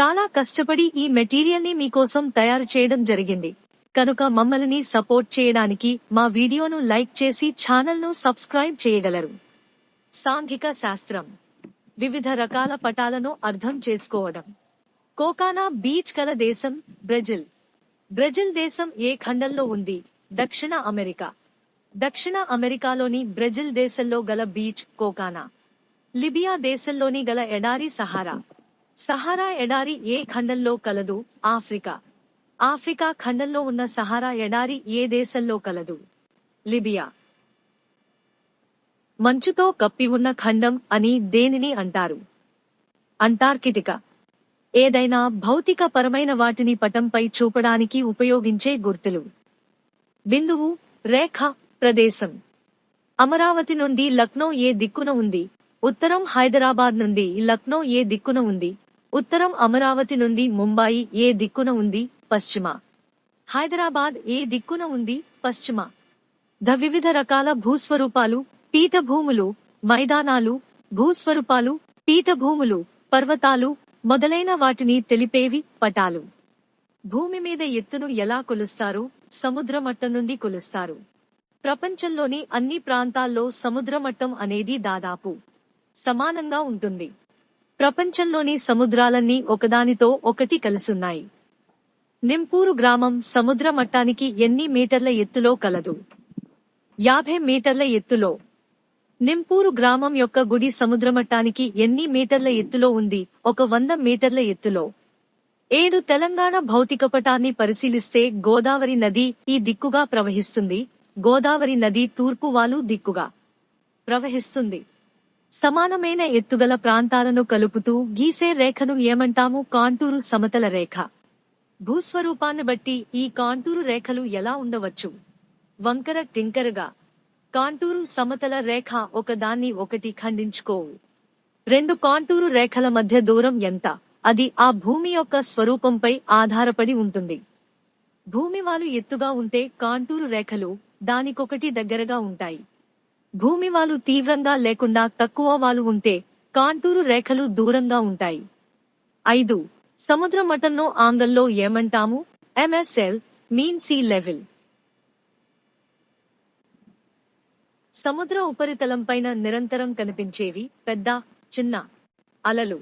చాలా కష్టపడి ఈ మెటీరియల్ని మీకోసం తయారు చేయడం జరిగింది. కనుక మమ్మల్ని సపోర్ట్ చేయడానికి మా వీడియోను లైక్ చేసి ఛానల్ను సబ్స్క్రైబ్ చేయగలరు. సాంఘిక శాస్త్రం. వివిధ రకాల పటాలను అర్థం చేసుకోవడం. కోకానా బీచ్ కల దేశం బ్రెజిల్. బ్రెజిల్ దేశం ఏ ఖండంలో ఉంది? దక్షిణ అమెరికా. దక్షిణ అమెరికాలోని బ్రెజిల్ దేశంలో గల బీచ్ కోకానా. లిబియా దేశంలోని గల ఎడారి సహారా. సహారా ఎడారి ఏ ఖండంలో కలదు? ఆఫ్రికా. ఆఫ్రికా ఖండంలో ఉన్న సహారా ఎడారి ఏ దేశంలో కలదు? లిబియా. మంచుతో కప్పి ఉన్న ఖండం అని దేనిని అంటారు? అంటార్కిటికా. ఏదైనా భౌతిక పరమైన వాటిని పటంపై చూపడానికి ఉపయోగించే గుర్తులు. బిందువు రేఖ ప్రదేశం. అమరావతి నుండి లక్నో ఏ దిక్కున ఉంది? ఉత్తరం హైదరాబాద్ నుండి లక్నో ఏ దిక్కున ఉంది? ఉత్తరం అమరావతి నుండి ముంబాయి ఏ దిక్కున ఉంది? పశ్చిమ. హైదరాబాద్ ఏ దిక్కున ఉంది? పశ్చిమ. ద వివిధ రకాల భూస్వరూపాలు పీఠభూములు మైదానాలు భూస్వరూపాలు పీఠభూములు పర్వతాలు మొదలైన వాటిని తెలిపేవి పటాలు. భూమి మీద ఎత్తును ఎలా కొలుస్తారు? సముద్ర మట్టం నుండి కొలుస్తారు. ప్రపంచంలోని అన్ని ప్రాంతాల్లో సముద్ర మట్టం అనేది దాదాపు సమానంగా ఉంటుంది. ప్రపంచంలోని సముద్రాలన్నీ ఒకదానితో ఒకటి కలిసున్నాయి. నింపూరు గ్రామం సముద్ర మట్టానికి ఎన్ని మీటర్ల ఎత్తులో కలదు? యాభై మీటర్ల ఎత్తులో. నింపూరు గ్రామం యొక్క గుడి సముద్రమట్టానికి ఎన్ని మీటర్ల ఎత్తులో ఉంది? ఒక వంద మీటర్ల ఎత్తులో. ఏడు తెలంగాణ భౌతికపటాన్ని పరిశీలిస్తే గోదావరి నది ఈ దిక్కుగా ప్రవహిస్తుంది. గోదావరి నది తూర్పు వాలు దిక్కుగా ప్రవహిస్తుంది. సమానమైన ఎత్తుగల ప్రాంతాలను కలుపుతూ గీసే రేఖను ఏమంటాము? కాంటూరు సమతల రేఖ. భూస్వరూపాన్ని బట్టి ఈ కాంటూరు రేఖలు ఎలా ఉండవచ్చు? వంకర టింకరగా. కాంటూరు సమతల రేఖ ఒకదాన్ని ఒకటి ఖండించుకోవు రెండు కాంటూరు రేఖల మధ్య దూరం ఎంత? అది ఆ భూమి యొక్క స్వరూపంపై ఆధారపడి ఉంటుంది. భూమి వాలు ఎత్తుగా ఉంటే కాంటూరు రేఖలు దానికొకటి దగ్గరగా ఉంటాయి. భూమి వాలు తీవ్రంగా లేకుండా తక్కువ వాలు ఉంటే కాంటూరు రేఖలు దూరంగా ఉంటాయి. ఐదు. సముద్ర మటంను ఆంగ్లంలో ఏమంటాము? ఎంఎస్ఎల్ మీన్ సీ లెవెల్ సముద్ర ఉపరితలంపైన నిరంతరం కనిపించేవి పెద్ద చిన్న అలలు.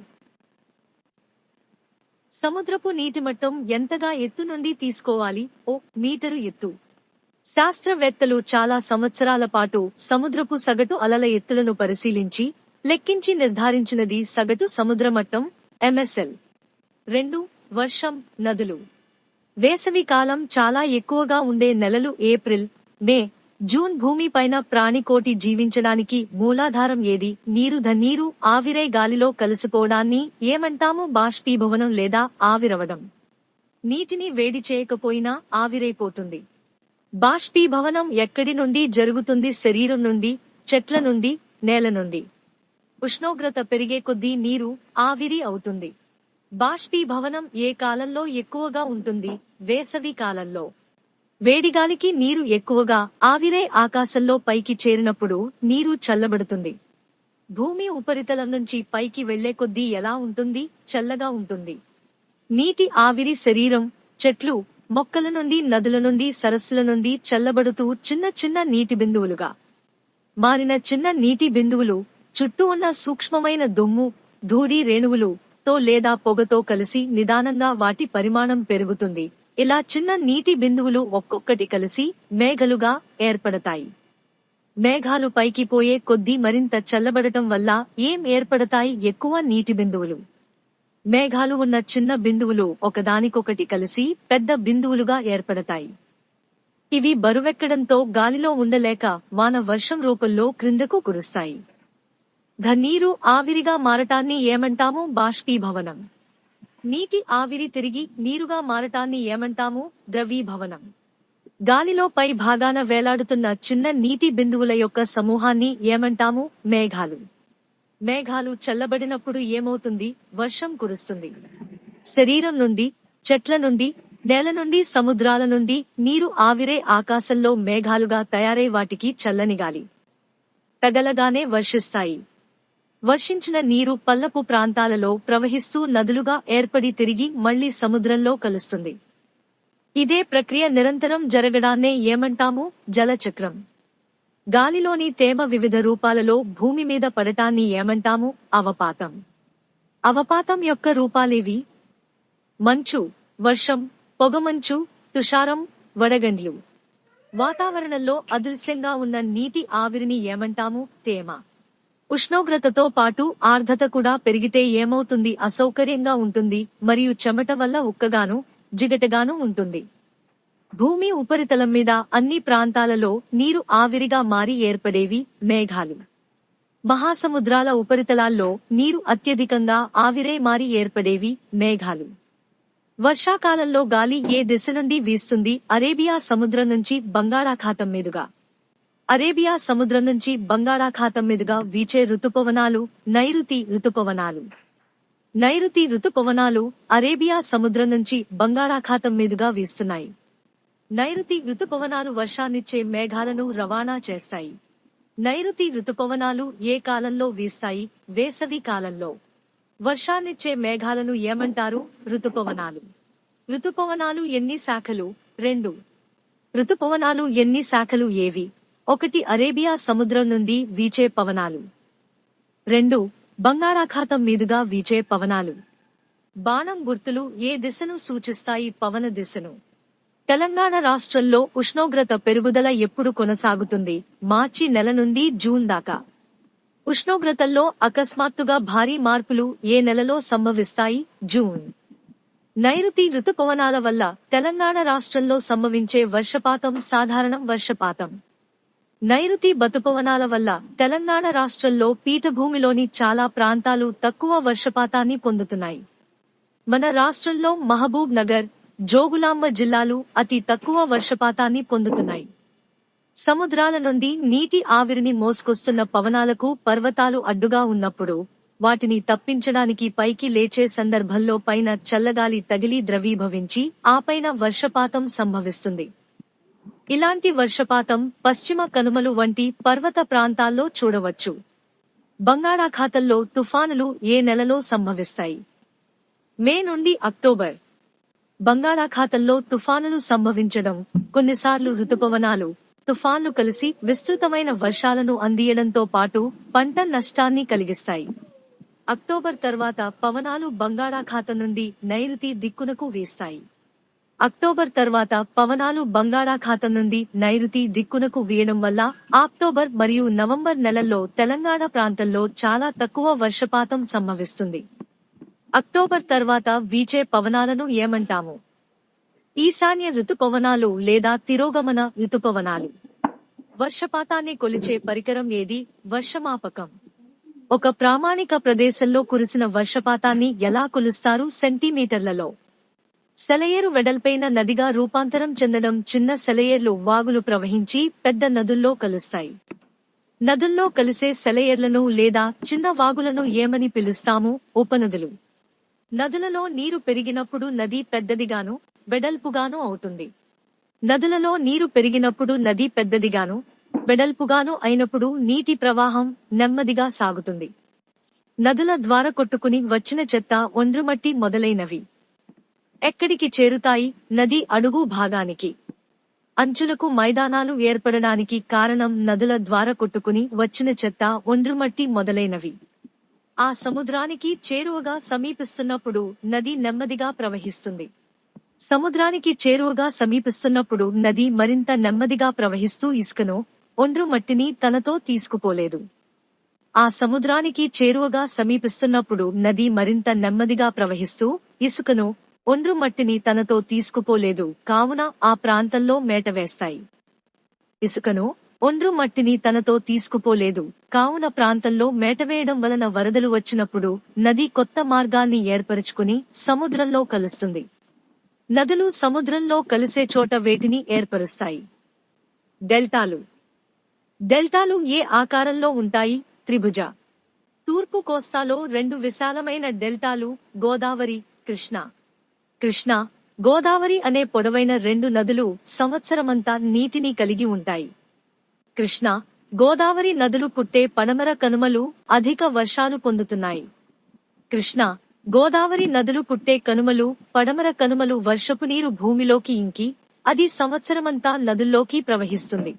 సముద్రపు నీటి మట్టం ఎంతగా ఎత్తు నుండి తీసుకోవాలి? ఓ మీటరు ఎత్తు. శాస్త్రవేత్తలు చాలా సంవత్సరాల పాటు సముద్రపు సగటు అలల ఎత్తులను పరిశీలించి లెక్కించి నిర్ధారించినది సగటు సముద్ర మట్టం ఎంఎస్ఎల్. రెండు వర్షం నదులు. వేసవి కాలం చాలా ఎక్కువగా ఉండే నెలలు ఏప్రిల్ మే జూన్ భూమిపైన ప్రాణికోటి జీవించడానికి మూలాధారం ఏది? నీరు ధ నీరు గాలిలో కలిసిపోవడాన్ని ఏమంటాము? బాష్పీభవనం లేదా ఆవిరవడం. నీటిని వేడి చేయకపోయినా ఆవిరైపోతుంది. బాష్పీభవనం ఎక్కడి నుండి జరుగుతుంది? శరీరం నుండి చెట్ల నుండి నేల నుండి. ఉష్ణోగ్రత పెరిగే కొద్దీ నీరు ఆవిరి అవుతుంది. బాష్పీభవనం ఏ కాలంలో ఎక్కువగా ఉంటుంది? వేసవి కాలంలో. వేడిగాలికి నీరు ఎక్కువగా ఆవిరే ఆకాశంలో పైకి చేరినప్పుడు నీరు చల్లబడుతుంది. భూమి ఉపరితలం నుంచి పైకి వెళ్ళే కొద్దీ ఎలా ఉంటుంది? చల్లగా ఉంటుంది. నీటి ఆవిరి శరీరం చెట్లు మొక్కల నుండి నదుల నుండి సరస్సుల నుండి చల్లబడుతూ చిన్న చిన్న నీటి బిందువులుగా మారిన చిన్న నీటి బిందువులు చుట్టూ ఉన్న సూక్ష్మమైన దుమ్ము ధూళి రేణువులు తో లేదా పొగతో కలిసి నిదానంగా వాటి పరిమాణం పెరుగుతుంది. ఇలా చిన్న నీటి బిందువులు ఒక్కొక్కటి కలిసి మేఘలుగా ఏర్పడతాయి. మేఘాలు పైకి పోయే కొద్దీ మరింత చల్లబడటం వల్ల ఏం ఏర్పడతాయి? ఎక్కువ నీటి బిందువులు. మేఘాలు ఉన్న చిన్న బిందువులు ఒకదానికొకటి కలిసి పెద్ద బిందువులుగా ఏర్పడతాయి. ఇవి బరువెక్కడంతో గాలిలో ఉండలేక వాన వర్షం రూపంలో క్రిందకు కురుస్తాయి. ధ నీరు ఆవిరిగా మారటాన్ని ఏమంటాము? బాష్పీభవనం. నీటి ఆవిరి తిరిగి నీరుగా మారటాన్ని ఏమంటాము? ద్రవీభవనం. గాలిలో పై భాగాన వేలాడుతున్న చిన్న నీటి బిందువుల యొక్క సమూహాన్ని ఏమంటాము? మేఘాలు. మేఘాలు చల్లబడినప్పుడు ఏమవుతుంది? వర్షం కురుస్తుంది. శరీరం నుండి చెట్ల నుండి నేల నుండి సముద్రాల నుండి నీరు ఆవిరే ఆకాశంలో మేఘాలుగా తయారై వాటికి చల్లని గాలి తగలగానే వర్షిస్తాయి. వర్షించిన నీరు పల్లపు ప్రాంతాలలో ప్రవహిస్తూ నదులుగా ఏర్పడి తిరిగి మళ్ళీ సముద్రంలో కలుస్తుంది. ఇదే ప్రక్రియ నిరంతరం జరగడాన్నే ఏమంటాము? జలచక్రం. గాలిలోని తేమ వివిధ రూపాలలో భూమి మీద పడటాన్ని ఏమంటాము? అవపాతం. అవపాతం యొక్క రూపాలేవి? మంచు వర్షం పొగమంచు తుషారం వడగండ్లు. వాతావరణంలో అదృశ్యంగా ఉన్న నీటి ఆవిరిని ఏమంటాము? తేమ. ఉష్ణోగ్రతతో పాటు ఆర్ద్రత కూడా పెరిగితే ఏమవుతుంది? అసౌకర్యంగా ఉంటుంది మరియు చెమట వల్ల ఉక్కగాను జిగటగాను ఉంటుంది. భూమి ఉపరితలం మీద అన్ని ప్రాంతాలలో నీరు ఆవిరిగా మారి ఏర్పడేవి మేఘాలు. మహాసముద్రాల ఉపరితలాల్లో నీరు అత్యధికంగా ఆవిరే మారి ఏర్పడేవి మేఘాలు. వర్షాకాలంలో గాలి ఏ దిశ నుండి వీస్తుంది అరేబియా సముద్రం నుంచి బంగాళాఖాతం మీదుగా. అరేబియా సముద్రం నుంచి బంగాళాఖాతం మీదుగా వీచే ఋతుపవనాలు నైరుతి ఋతుపవనాలు. నైరుతి ఋతుపవనాలు అరేబియా సముద్రం నుంచి బంగాళాఖాతం మీదుగా వీస్తున్నాయి. నైరుతి ఋతుపవనాలు వర్షాన్నిచ్చే మేఘాలను రవాణా చేస్తాయి. నైరుతి ఋతుపవనాలు ఏ కాలంలో వీస్తాయి? వేసవి కాలంలో. వర్షాన్నిచ్చే మేఘాలను ఏమంటారు? ఋతుపవనాలు. ఋతుపవనాలు ఎన్ని శాఖలు? రెండు. ఋతుపవనాలు ఎన్ని శాఖలు ఏవి? ఒకటి అరేబియా సముద్రం నుండి వీచే పవనాలు. రెండు. బంగాళాఖాతం మీదుగా వీచే పవనాలు. బాణం గుర్తులు ఏ దిశను సూచిస్తాయి? పవన దిశను. తెలంగాణ రాష్ట్రంలో ఉష్ణోగ్రత పెరుగుదల ఎప్పుడు కొనసాగుతుంది? మార్చి నెల నుండి జూన్ దాకా. ఉష్ణోగ్రతల్లో అకస్మాత్తుగా భారీ మార్పులు ఏ నెలలో సంభవిస్తాయి? జూన్. నైరుతి ఋతుపవనాల వల్ల తెలంగాణ రాష్ట్రంలో సంభవించే వర్షపాతం సాధారణం వర్షపాతం. నైరుతి బతుపవనాల వల్ల తెలంగాణ రాష్ట్రంలో పీఠభూమిలోని చాలా ప్రాంతాలు తక్కువ వర్షపాతాన్ని పొందుతున్నాయి. మన రాష్ట్రంలో మహబూబ్ నగర్ జోగులాంబ జిల్లాలు అతి తక్కువ వర్షపాతాన్ని పొందుతున్నాయి. సముద్రాల నుండి నీటి ఆవిరిని మోసుకొస్తున్న పవనాలకు పర్వతాలు అడ్డుగా ఉన్నప్పుడు వాటిని తప్పించడానికి పైకి లేచే సందర్భంలో పైన చల్లగాలి తగిలి ద్రవీభవించి ఆపైన వర్షపాతం సంభవిస్తుంది. ఇలాంటి వర్షపాతం పశ్చిమ కనుమలు వంటి పర్వత ప్రాంతాల్లో చూడవచ్చు. బంగాళాఖాతంలో తుఫానులు ఏ నెలలో సంభవిస్తాయి? మే నుండి అక్టోబర్. బంగాళాఖాతంలో తుఫానులు సంభవించడం కొన్నిసార్లు ఋతుపవనాలు తుఫాన్లు కలిసి విస్తృతమైన వర్షాలను అందియడంతో పాటు పంట నష్టాన్ని కలిగిస్తాయి. అక్టోబర్ తర్వాత పవనాలు బంగాళాఖాతం నుండి నైరుతి దిక్కునకు వీస్తాయి. అక్టోబర్ తర్వాత పవనాలు బంగాళాఖాతం నుండి నైరుతి దిక్కునకు వీయడం వల్ల అక్టోబర్ మరియు నవంబర్ నెలల్లో తెలంగాణ ప్రాంతంలో చాలా తక్కువ వర్షపాతం సంభవిస్తుంది. అక్టోబర్ తర్వాత వీచే పవనాలను ఏమంటాము? ఈశాన్య ఋతుపవనాలు లేదా తిరోగమన ఋతుపవనాలు? వర్షపాతాన్ని కొలిచే పరికరం ఏది? వర్షమాపకం. ఒక ప్రామాణిక ప్రదేశంలో కురిసిన వర్షపాతాన్ని ఎలా కొలుస్తారు సెంటీమీటర్లలో? సెలయేరు వెడల్పైన నదిగా రూపాంతరం చెందడం చిన్న సెలయేర్లు వాగులు ప్రవహించి పెద్ద నదుల్లో కలుస్తాయి. నదుల్లో కలిసే సెలయేర్లను లేదా చిన్న వాగులను ఏమని పిలుస్తాము? ఉపనదులు. నదులలో నీరు పెరిగినప్పుడు నది పెద్దదిగాను వెడల్పుగాను అవుతుంది. నదులలో నీరు పెరిగినప్పుడు నది పెద్దదిగాను వెడల్పుగాను అయినప్పుడు నీటి ప్రవాహం నెమ్మదిగా సాగుతుంది. నదుల ద్వారా కొట్టుకుని వచ్చిన చెత్త ఒండ్రుమట్టి మొదలైనవి. ఎక్కడికి చేరుతాయి? నది అడుగు భాగానికి. అంచులకు మైదానాలు ఏర్పడడానికి కారణం నదుల ద్వారా కొట్టుకుని వచ్చిన చెత్త ఒండ్రుమట్టి మొదలైనవి. ఆ సముద్రానికి చేరువగా సమీపిస్తున్నప్పుడు నది నెమ్మదిగా ప్రవహిస్తుంది. సముద్రానికి చేరువగా సమీపిస్తున్నప్పుడు నది మరింత నెమ్మదిగా ప్రవహిస్తూ ఇసుకను ఒండ్రు మట్టిని తనతో తీసుకుపోలేదు. ఆ సముద్రానికి చేరువగా సమీపిస్తున్నప్పుడు నది మరింత నెమ్మదిగా ప్రవహిస్తూ ఇసుకను ఒండ్రు మట్టిని తనతో తీసుకుపోలేదు. కావున ఆ ప్రాంతంలో మేట వేస్తాయి. ఇసుకను ఒండ్రు మట్టిని తనతో తీసుకుపోలేదు. కావున ప్రాంతంలో మేటవేయడం వలన వరదలు వచ్చినప్పుడు నది కొత్త మార్గాన్ని ఏర్పరచుకుని సముద్రంలో కలుస్తుంది. నదులు సముద్రంలో కలిసే చోట వేటిని ఏర్పరుస్తాయి. డెల్టాలు. డెల్టాలు ఏ ఆకారంలో ఉంటాయి? త్రిభుజ. తూర్పు కోస్తాలో రెండు విశాలమైన డెల్టాలు గోదావరి కృష్ణ. కృష్ణ గోదావరి అనే పొడవైన రెండు నదులు సంవత్సరమంతా నీటిని కలిగి ఉంటాయి. కృష్ణ గోదావరి నదులు పుట్టే పడమర కనుమలు అధిక వర్షాలు పొందుతున్నాయి. కృష్ణ గోదావరి నదులు పుట్టే కనుమలు పడమర కనుమలు వర్షపు నీరు భూమిలోకి ఇంకి అది సంవత్సరమంతా నదుల్లోకి ప్రవహిస్తుంది.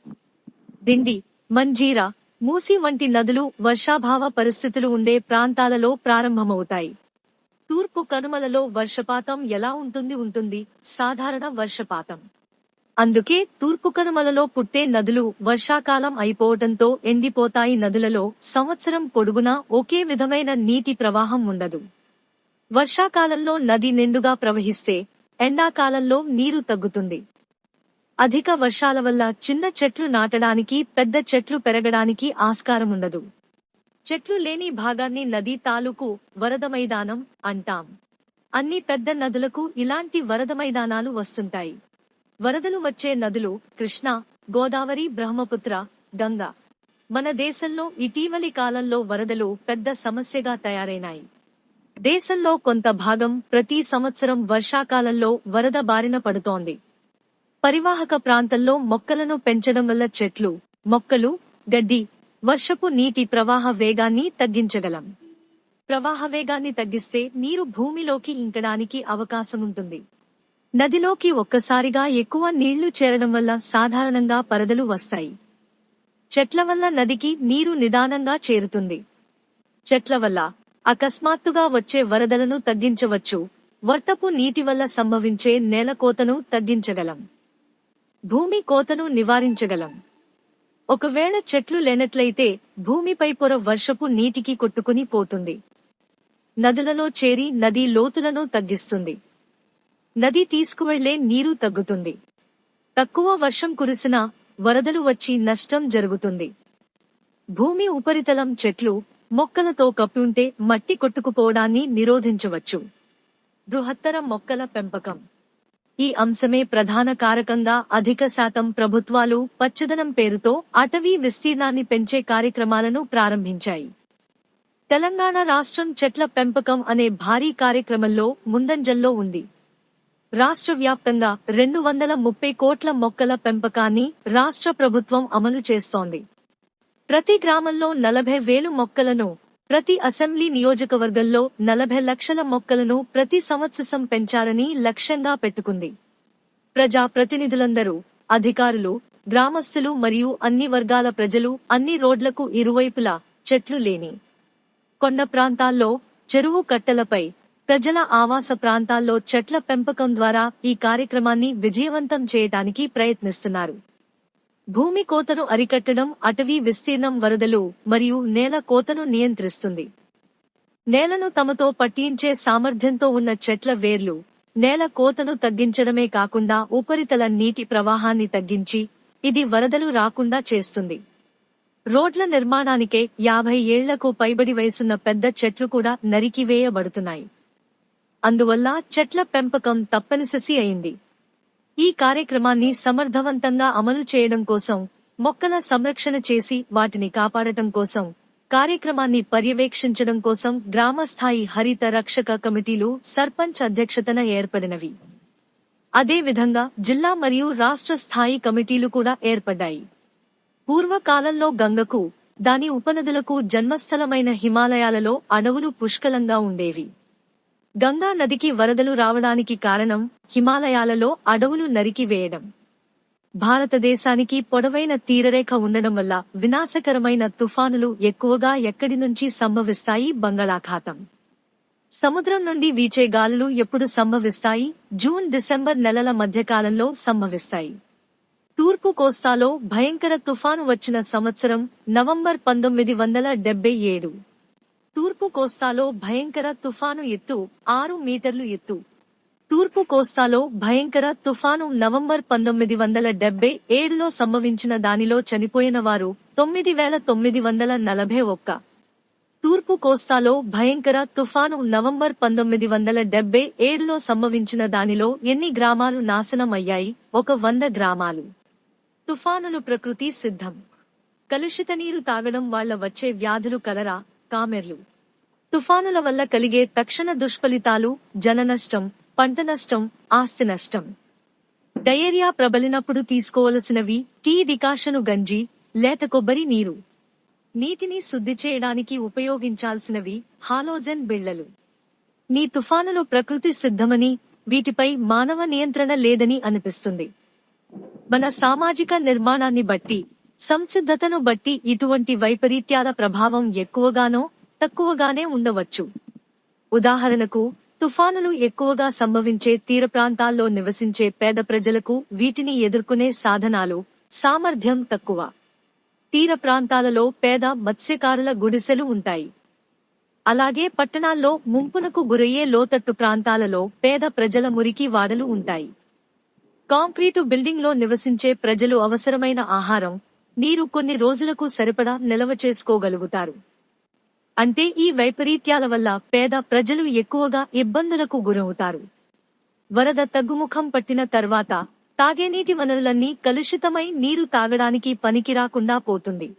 దిండి మంజీరా మూసి వంటి నదులు వర్షాభావ పరిస్థితులు ఉండే ప్రాంతాలలో ప్రారంభమవుతాయి. తూర్పు కనుమలలో వర్షపాతం ఎలా ఉంటుంది? ఉంటుంది సాధారణ వర్షపాతం. అందుకే తూర్పు కనుమలలో పుట్టే నదులు వర్షాకాలం అయిపోవటంతో ఎండిపోతాయి నదులలో సంవత్సరం పొడుగునా ఒకే విధమైన నీటి ప్రవాహం ఉండదు. వర్షాకాలంలో నది నిండుగా ప్రవహిస్తే ఎండాకాలంలో నీరు తగ్గుతుంది. అధిక వర్షాల వల్ల చిన్న చెట్లు నాటడానికి పెద్ద చెట్లు పెరగడానికి ఆస్కారం ఉండదు. చెట్లు లేని భాగాన్ని నది తాలూకు వరద మైదానం అంటాం. అన్ని పెద్ద నదులకు ఇలాంటి వరద మైదానాలు వస్తుంటాయి. వరదలు వచ్చే నదులు కృష్ణ గోదావరి బ్రహ్మపుత్ర గంగా. మన దేశంలో ఇటీవలి కాలంలో వరదలు పెద్ద సమస్యగా తయారైనాయి. దేశంలో కొంత భాగం ప్రతి సంవత్సరం వర్షాకాలంలో వరద బారిన పడుతోంది. పరివాహక ప్రాంతంలో మొక్కలను పెంచడం వల్ల చెట్లు మొక్కలు గడ్డి వర్షపు నీటి ప్రవాహ వేగాన్ని తగ్గించగలం. ప్రవాహ వేగాన్ని తగ్గిస్తే నీరు భూమిలోకి ఇంకడానికి అవకాశం ఉంటుంది. నదిలోకి ఒక్కసారిగా ఎక్కువ నీళ్ళు చేరడం వల్ల సాధారణంగా పరదలు వస్తాయి. చెట్ల వల్ల నదికి నీరు నిదానంగా చేరుతుంది. చెట్ల వల్ల అకస్మాత్తుగా వచ్చే వరదలను తగ్గించవచ్చు. వర్తపు నీటి వల్ల సంభవించే నేల కోతను తగ్గించగలం. భూమి కోతను నివారించగలం. ఒకవేళ చెట్లు లేనట్లయితే భూమిపై పొర వర్షపు నీటికి కొట్టుకుని పోతుంది. నదులలో చేరి నది లోతులను తగ్గిస్తుంది. నది తీసుకువెళ్ళే నీరు తగ్గుతుంది. తక్కువ వర్షం కురిసినా వరదలు వచ్చి నష్టం జరుగుతుంది. భూమి ఉపరితలం చెట్లు మొక్కలతో కప్పుంటే మట్టి కొట్టుకుపోవడాన్ని నిరోధించవచ్చు. బృహత్తర మొక్కల పెంపకం. ఈ అంశమే ప్రధాన కారకంగా అధిక శాతం ప్రభుత్వాలు పచ్చదనం పేరుతో అటవీ విస్తీర్ణాన్ని పెంచే కార్యక్రమాలను ప్రారంభించాయి. తెలంగాణ రాష్ట్రం చెట్ల పెంపకం అనే భారీ కార్యక్రమంలో ముందంజల్లో ఉంది. రాష్ట్ర వ్యాప్తంగా రెండు వందల ముప్పై కోట్ల మొక్కల పెంపకాన్ని రాష్ట్ర ప్రభుత్వం అమలు చేస్తోంది. ప్రతి గ్రామంలో నలభై వేలు మొక్కలను ప్రతి అసెంబ్లీ నియోజకవర్గంలో నలభై లక్షల మొక్కలను ప్రతి సంవత్సరం పెంచాలని లక్ష్యంగా పెట్టుకుంది. ప్రజా ప్రతినిధులందరూ అధికారులు గ్రామస్తులు మరియు అన్ని వర్గాల ప్రజలు అన్ని రోడ్లకు ఇరువైపులా చెట్లు లేని కొండ ప్రాంతాల్లో చెరువు కట్టెలపై ప్రజల ఆవాస ప్రాంతాల్లో చెట్ల పెంపకం ద్వారా ఈ కార్యక్రమాన్ని విజయవంతం చేయడానికి ప్రయత్నిస్తున్నారు. భూమి కోతను అరికట్టడం అటవీ విస్తీర్ణం వరదలు మరియు నేల కోతను నియంత్రిస్తుంది. నేలను తమతో పట్టించే సామర్థ్యంతో ఉన్న చెట్ల వేర్లు నేల కోతను తగ్గించడమే కాకుండా ఉపరితల నీటి ప్రవాహాన్ని తగ్గించి ఇది వరదలు రాకుండా చేస్తుంది. రోడ్ల నిర్మాణానికే యాభై ఏళ్ళకు పైబడి వయసున్న పెద్ద చెట్లు కూడా నరికివేయబడుతున్నాయి. అందువల్ల చెట్ల పెంపకం తప్పనిసరి అయింది. ఈ కార్యక్రమాన్ని సమర్థవంతంగా అమలు చేయడం కోసం మొక్కల సంరక్షణ చేసి వాటిని కాపాడటం కోసం కార్యక్రమాన్ని పర్యవేక్షించడం కోసం గ్రామస్థాయి హరిత రక్షక కమిటీలు సర్పంచ్ అధ్యక్షతన ఏర్పడినవి. అదేవిధంగా జిల్లా మరియు రాష్ట్ర స్థాయి కమిటీలు కూడా ఏర్పడ్డాయి. పూర్వకాలంలో గంగకు దాని ఉపనదులకు జన్మస్థలమైన హిమాలయాలలో అడవులు పుష్కలంగా ఉండేవి. గంగా నదికి వరదలు రావడానికి కారణం హిమాలయాలలో అడవులు నరికివేయడం భారతదేశానికి పొడవైన తీరరేఖ ఉండడం వల్ల వినాశకరమైన తుఫానులు ఎక్కువగా ఎక్కడి నుంచి సంభవిస్తాయి? బంగాళాఖాతం. సముద్రం నుండి వీచే గాలులు ఎప్పుడు సంభవిస్తాయి? జూన్ డిసెంబర్ నెలల మధ్యకాలంలో సంభవిస్తాయి. తూర్పు కోస్తాలో భయంకర తుఫాను వచ్చిన సంవత్సరం నవంబర్ పంతొమ్మిది వందల డెబ్బై ఏడు. తూర్పు కోస్తాలో భయంకర తుఫాను ఎత్తు ఆరు మీటర్లు ఎత్తు. తూర్పు కోస్తాలో భయంకర తుఫాను నవంబర్ పంతొమ్మిది వందల డెబ్బై ఏడులో సంభవించిన దానిలో చనిపోయిన వారు తొమ్మిది వేల తొమ్మిది వందల నలభై ఒక్క. తూర్పు కోస్తాలో భయంకర తుఫాను నవంబర్ పంతొమ్మిది వందల డెబ్బై ఏడులో సంభవించిన దానిలో ఎన్ని గ్రామాలు నాశనం అయ్యాయి ఒక వంద గ్రామాలు. తుఫానులు ప్రకృతి సిద్ధం. కలుషిత నీరు తాగడం వాళ్ళ వచ్చే వ్యాధులు కలరా? కామెర్లు. తుఫానుల వల్ల కలిగే తక్షణ దుష్ఫలితాలు జన నష్టం పంట నష్టం ఆస్తి నష్టం. డయేరియా ప్రబలినప్పుడు తీసుకోవలసినవి టీ డికాషను గంజి లేత కొబ్బరి నీరు. నీటిని శుద్ధి చేయడానికి ఉపయోగించాల్సినవి హాలోజన్ బిళ్ళలు నీ తుఫానులు ప్రకృతి సిద్ధమని వీటిపై మానవ నియంత్రణ లేదని అనిపిస్తుంది. మన సామాజిక నిర్మాణాన్ని బట్టి సంసిద్ధతను బట్టి ఇటువంటి వైపరీత్యాల ప్రభావం ఎక్కువగానో తక్కువగానే ఉండవచ్చు. ఉదాహరణకు తుఫానులు ఎక్కువగా సంభవించే తీర ప్రాంతాల్లో నివసించే పేద ప్రజలకు వీటిని ఎదుర్కొనే సాధనాలు సామర్థ్యం తక్కువ. తీర ప్రాంతాలలో పేద మత్స్యకారుల గుడిసెలు ఉంటాయి. అలాగే పట్టణాల్లో ముంపునకు గురయ్యే లోతట్టు ప్రాంతాలలో పేద ప్రజల మురికి వాడలు ఉంటాయి. కాంక్రీటు బిల్డింగ్లో నివసించే ప్రజలు అవసరమైన ఆహారం నీరు కొన్ని రోజులకు సరిపడా నిల్వ చేసుకోగలుగుతారు. అంటే ఈ వైపరీత్యాల వల్ల పేద ప్రజలు ఎక్కువగా ఇబ్బందులకు గురవుతారు. వరద తగ్గుముఖం పట్టిన తర్వాత తాగేనీటి వనరులన్నీ కలుషితమై నీరు తాగడానికి పనికిరాకుండా పోతుంది.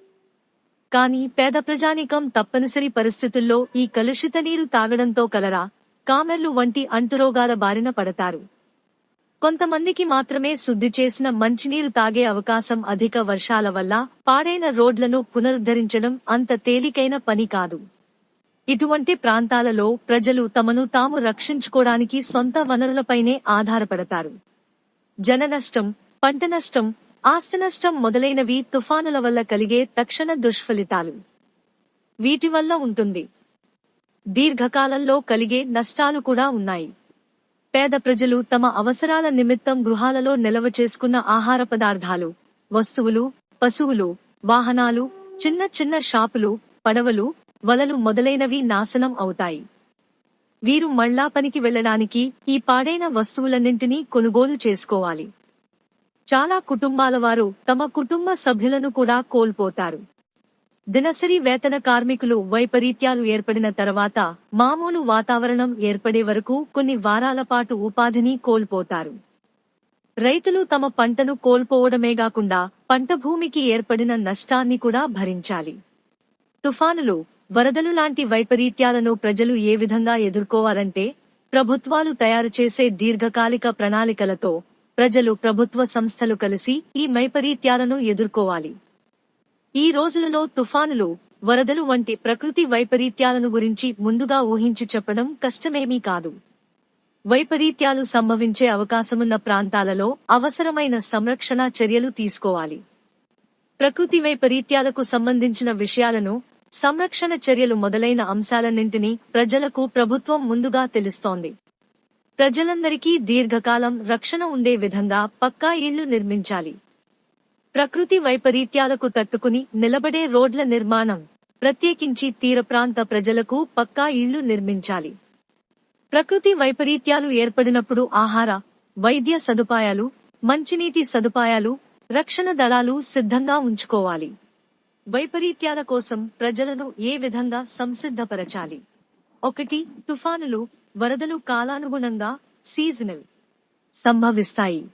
కానీ పేద ప్రజానీకం తప్పనిసరి పరిస్థితుల్లో ఈ కలుషిత నీరు తాగడంతో కలరా కామెర్లు వంటి అంటురోగాల బారిన పడతారు. కొంతమందికి మాత్రమే శుద్ధి చేసిన మంచినీరు తాగే అవకాశం అధిక వర్షాల వల్ల పాడైన రోడ్లను పునరుద్ధరించడం అంత తేలికైన పని కాదు. ఇటువంటి ప్రాంతాలలో ప్రజలు తమను తాము రక్షించుకోవడానికి సొంత వనరులపైనే ఆధారపడతారు. జన నష్టం పంట నష్టం ఆస్తి నష్టం మొదలైనవి తుఫానుల వల్ల కలిగే తక్షణ దుష్ఫలితాలు. వీటి వల్ల ఉంటుంది. దీర్ఘకాలంలో కలిగే నష్టాలు కూడా ఉన్నాయి. పేద ప్రజలు తమ అవసరాల నిమిత్తం గృహాలలో నిల్వ చేసుకున్న ఆహార పదార్థాలు వస్తువులు పశువులు వాహనాలు చిన్న చిన్న షాపులు పడవలు వలలు మొదలైనవి నాశనం అవుతాయి. వీరు మళ్ళా పనికి వెళ్ళడానికి ఈ పాడైన వస్తువులన్నింటినీ కొనుగోలు చేసుకోవాలి. చాలా కుటుంబాల వారు తమ కుటుంబ సభ్యులను కూడా కోల్పోతారు. దినసరి వేతన కార్మికులు వైపరీత్యాలు ఏర్పడిన తర్వాత మామూలు వాతావరణం ఏర్పడే వరకు కొన్ని వారాల పాటు ఉపాధిని కోల్పోతారు. రైతులు తమ పంటను కోల్పోవడమే కాకుండా పంట భూమికి ఏర్పడిన నష్టాన్ని కూడా భరించాలి. తుఫానులు వరదలు లాంటి వైపరీత్యాలను ప్రజలు ఏ విధంగా ఎదుర్కోవాలంటే ప్రభుత్వాలు తయారు చేసే దీర్ఘకాలిక ప్రణాళికలతో ప్రజలు ప్రభుత్వ సంస్థలు కలిసి ఈ వైపరీత్యాలను ఎదుర్కోవాలి. ఈ రోజులలో తుఫానులు వరదలు వంటి ప్రకృతి వైపరీత్యాలను గురించి ముందుగా ఊహించి చెప్పడం కష్టమేమీ కాదు. వైపరీత్యాలు సంభవించే అవకాశమున్న ప్రాంతాలలో అవసరమైన సంరక్షణ చర్యలు తీసుకోవాలి. ప్రకృతి వైపరీత్యాలకు సంబంధించిన విషయాలను సంరక్షణ చర్యలు మొదలైన అంశాలన్నింటినీ ప్రజలకు ప్రభుత్వం ముందుగా తెలుస్తోంది. ప్రజలందరికీ దీర్ఘకాలం రక్షణ ఉండే విధంగా పక్కా ఇళ్ళు నిర్మించాలి. ప్రకృతి వైపరీత్యాలకు తట్టుకుని నిలబడే రోడ్ల నిర్మాణం ప్రత్యేకించి తీర ప్రాంత ప్రజలకు పక్కా ఇళ్ళు నిర్మించాలి. ప్రకృతి వైపరీత్యాలు ఏర్పడినప్పుడు ఆహార వైద్య సదుపాయాలు మంచినీటి సదుపాయాలు రక్షణ దళాలు సిద్ధంగా ఉంచుకోవాలి. వైపరీత్యాల కోసం ప్రజలను ఏ విధంగా సంసిద్ధపరచాలి? ఒకటి తుఫానులు వరదలు కాలానుగుణంగా సీజనల్ సంభవిస్తాయి.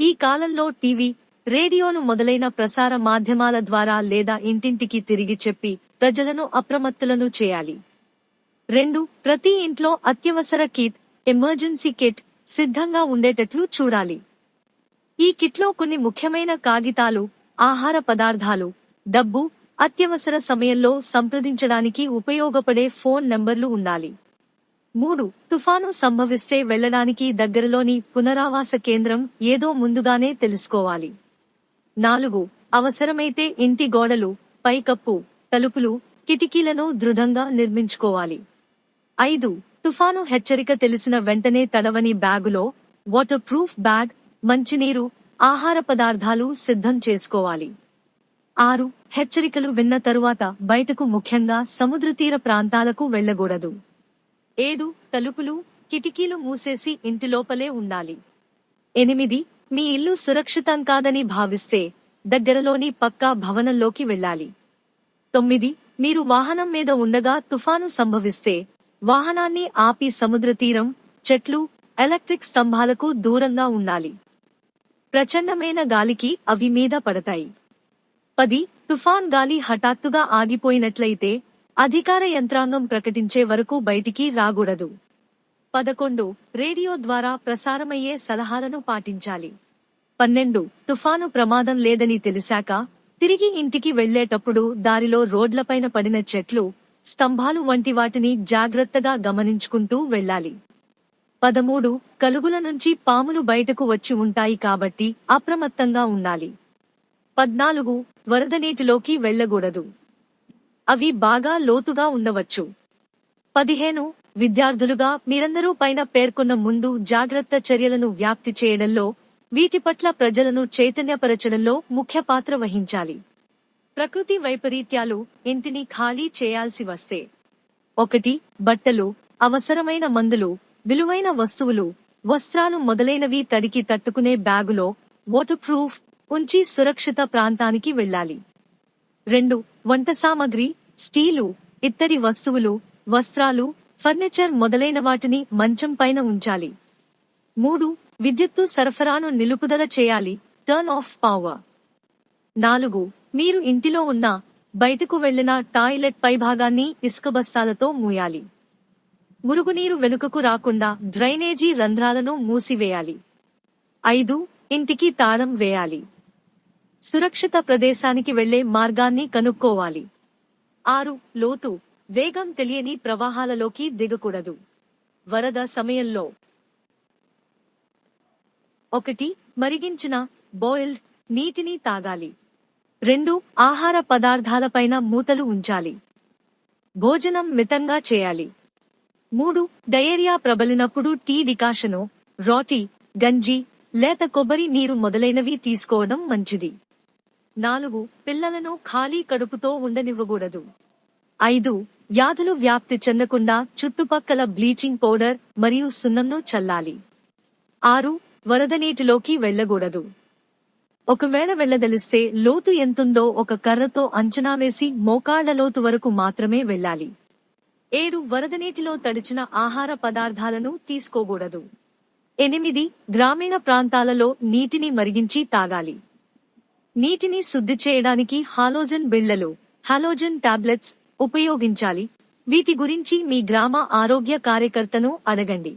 ఈ కాలంలో టీవీ రేడియోను మొదలైన ప్రసార మాధ్యమాల ద్వారా లేదా ఇంటింటికి తిరిగి చెప్పి ప్రజలను అప్రమత్తులను చేయాలి. రెండు ప్రతి ఇంట్లో అత్యవసర కిట్ ఎమర్జెన్సీ కిట్ సిద్ధంగా ఉండేటట్లు చూడాలి. ఈ కిట్లో కొన్ని ముఖ్యమైన కాగితాలు ఆహార పదార్థాలు డబ్బు అత్యవసర సమయంలో సంప్రదించడానికి ఉపయోగపడే ఫోన్ నంబర్లు ఉండాలి. మూడు తుఫాను సంభవిస్తే వెళ్ళడానికి దగ్గరలోని పునరావాస కేంద్రం ఏదో ముందుగానే తెలుసుకోవాలి. నాలుగు. అవసరమైతే ఇంటి గోడలు పైకప్పు తలుపులు కిటికీలను దృఢంగా నిర్మించుకోవాలి. ఐదు. తుఫాను హెచ్చరిక తెలిసిన వెంటనే తడవని బ్యాగులో వాటర్ ప్రూఫ్ బ్యాగ్ మంచినీరు ఆహార పదార్థాలు సిద్ధం చేసుకోవాలి. ఆరు. హెచ్చరికలు విన్న తరువాత బయటకు ముఖ్యంగా సముద్ర తీర ప్రాంతాలకు వెళ్ళకూడదు ఏడు. తలుపులు కిటికీలు మూసేసి ఇంటి లోపలే ఉండాలి. ఎనిమిది. మీ ఇల్లు సురక్షితం కాదని భావిస్తే దగ్గరలోని పక్కా భవనంలోకి వెళ్ళాలి. తొమ్మిది మీరు వాహనం మీద ఉండగా తుఫాను సంభవిస్తే వాహనాన్ని ఆపి సముద్ర తీరం చెట్లు ఎలక్ట్రిక్ స్తంభాలకు దూరంగా ఉండాలి. ప్రచండమైన గాలికి అవి మీద పడతాయి. పది తుఫాన్ గాలి హఠాత్తుగా ఆగిపోయినట్లయితే అధికార యంత్రాంగం ప్రకటించే వరకు బయటికి రాకూడదు. పదకొండు రేడియో ద్వారా ప్రసారమయ్యే సలహాలను పాటించాలి. పన్నెండు తుఫాను ప్రమాదం లేదని తెలిసాక తిరిగి ఇంటికి వెళ్ళేటప్పుడు దారిలో రోడ్లపైన పడిన చెట్లు స్తంభాలు వంటి వాటిని జాగ్రత్తగా గమనించుకుంటూ వెళ్ళాలి. పదమూడు కలుగుల నుంచి పాములు బయటకు వచ్చి ఉంటాయి కాబట్టి అప్రమత్తంగా ఉండాలి. పద్నాలుగు వరద నీటిలోకి వెళ్ళకూడదు అవి బాగా లోతుగా ఉండవచ్చు. పదిహేను విద్యార్థులుగా మీరందరూ పైన పేర్కొన్న ముందు జాగ్రత్త చర్యలను వ్యాప్తి చేయడంలో వీటి పట్ల ప్రజలను చైతన్యపరచడంలో ముఖ్య పాత్ర వహించాలి. ప్రకృతి వైపరీత్యాలు ఇంటిని ఖాళీ చేయాల్సి వస్తే. ఒకటి బట్టలు అవసరమైన మందులు విలువైన వస్తువులు వస్త్రాలు మొదలైనవి తడికి తట్టుకునే బ్యాగులో వాటర్ ప్రూఫ్ ఉంచి సురక్షిత ప్రాంతానికి వెళ్ళాలి. రెండు వంట సామగ్రి స్టీలు ఇత్తడి వస్తువులు వస్త్రాలు ఫర్నిచర్ మొదలైన వాటిని మంచం పైన ఉంచాలి. మూడు విద్యుత్తు సరఫరాను నిలుపుదల చేయాలి. టర్న్ ఆఫ్ పవర్ నాలుగు మీరు ఇంటిలో ఉన్న బయటకు వెళ్ళిన టాయిలెట్ పైభాగాన్ని ఇసుక బస్తాలతో మూయాలి. మురుగునీరు వెనుకకు రాకుండా డ్రైనేజీ రంధ్రాలను మూసివేయాలి. ఐదు ఇంటికి తాళం వేయాలి. సురక్షిత ప్రదేశానికి వెళ్ళే మార్గాన్ని కనుక్కోవాలి. ఆరు లోతు వేగం తెలియని ప్రవాహాలలోకి దిగకూడదు. వరద సమయంలో ఒకటి మరిగించిన బాయిల్డ్ నీటిని తాగాలి. రెండు ఆహార పదార్థాలపైన మూతలు ఉంచాలి. భోజనం మితంగా చేయాలి. మూడు డయేరియా ప్రబలినప్పుడు టీ డికాషను రోటీ గంజి లేత కొబ్బరి నీరు మొదలైనవి తీసుకోవడం మంచిది. నాలుగు పిల్లలను ఖాళీ కడుపుతో ఉండనివ్వకూడదు. ఐదు వ్యాధులు వ్యాప్తి చెందకుండా చుట్టుపక్కల బ్లీచింగ్ పౌడర్ మరియు సున్నంను చల్లాలి. ఆరు వరద నీటిలోకి వెళ్ళకూడదు ఒకవేళ వెళ్ళదలిస్తే లోతు ఎంతుందో ఒక కర్రతో అంచనా వేసి మోకాళ్ళ లోతు వరకు మాత్రమే వెళ్ళాలి. ఏడు వరద నీటిలో తడిచిన ఆహార పదార్థాలను తీసుకోకూడదు. ఎనిమిది గ్రామీణ ప్రాంతాలలో నీటిని మరిగించి తాగాలి. నీటిని శుద్ధి చేయడానికి హాలోజన్ బిళ్ళలు హాలోజన్ టాబ్లెట్స్ ఉపయోగించాలి. వీటి గురించి మీ గ్రామ ఆరోగ్య కార్యకర్తను అడగండి.